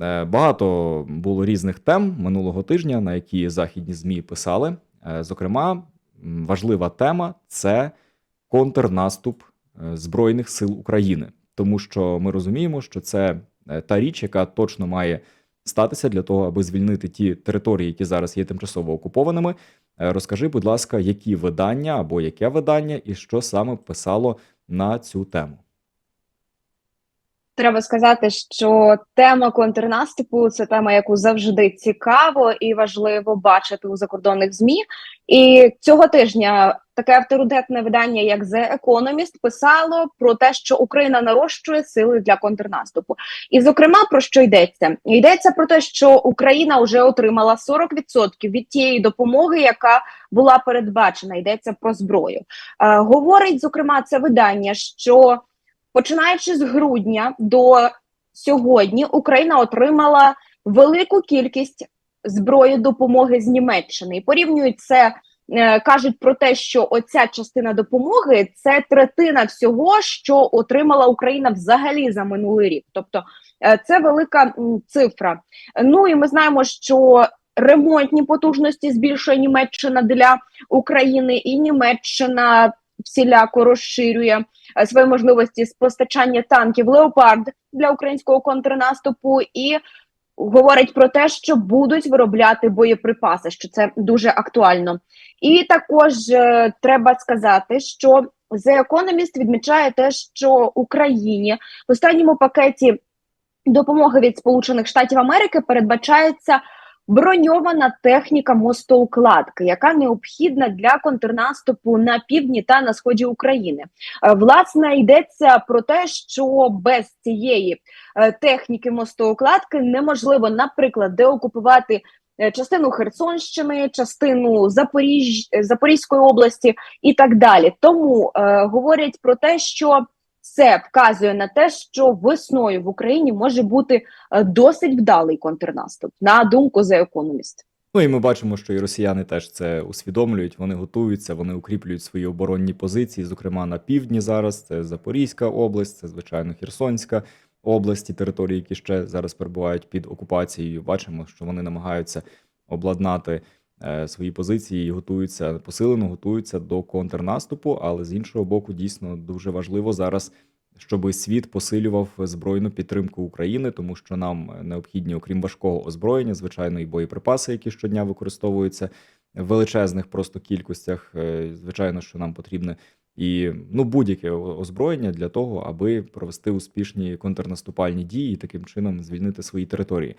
Е, Багато було різних тем минулого тижня, на які західні змі писали. Е, Зокрема, важлива тема це контрнаступ е, Збройних сил України, тому що ми розуміємо, що це та річ, яка точно має статися для того, аби звільнити ті території, які зараз є тимчасово окупованими. Розкажи, будь ласка, які видання або яке видання, і що саме писало на цю тему. Треба сказати, що тема контрнаступу це тема, яку завжди цікаво і важливо бачити у закордонних змі. І цього тижня таке авторитетне видання, як The Economist, писало про те, що Україна нарощує сили для контрнаступу. І, зокрема, про що йдеться? Йдеться про те, що Україна вже отримала 40% від тієї допомоги, яка була передбачена. Йдеться про зброю. Е, говорить зокрема це видання, що Починаючи з грудня до сьогодні, Україна отримала велику кількість зброї допомоги з Німеччини і порівнюють це. е, Кажуть про те, що оця частина допомоги це третина всього, що отримала Україна взагалі за минулий рік. Тобто е, це велика цифра. Ну і ми знаємо, що ремонтні потужності збільшує Німеччина для України, і Німеччина всіляко розширює е, свої можливості з постачання танків Леопард для українського контрнаступу і говорить про те, що будуть виробляти боєприпаси, що це дуже актуально. І також е, треба сказати, що The Economist відмічає те, що Україні в останньому пакеті допомоги від Сполучених Штатів Америки передбачається броньована техніка мостоукладки, яка необхідна для контрнаступу на півдні та на сході України. Е, Власне, йдеться про те, що без цієї е, техніки мостоукладки неможливо, наприклад, деокупувати е, частину Херсонщини, частину Запоріж... Запорізької області і так далі. Тому е, говорять про те, що це вказує на те, що весною в Україні може бути е, досить вдалий контрнаступ, на думку The Economist. Ну і ми бачимо, що і росіяни теж це усвідомлюють. Вони готуються, вони укріплюють свої оборонні позиції, зокрема на півдні зараз. Це Запорізька область, це звичайно Херсонська область, ті території, які ще зараз перебувають під окупацією. Бачимо, що вони намагаються обладнати свої позиції і готуються посилено, готуються до контрнаступу. Але з іншого боку, дійсно дуже важливо зараз. Щоб світ посилював збройну підтримку України, тому що нам необхідні, окрім важкого озброєння, звичайно, і боєприпаси, які щодня використовуються в величезних просто кількостях. Е, Звичайно, що нам потрібне і ну будь-яке озброєння для того, аби провести успішні контрнаступальні дії і таким чином звільнити свої території.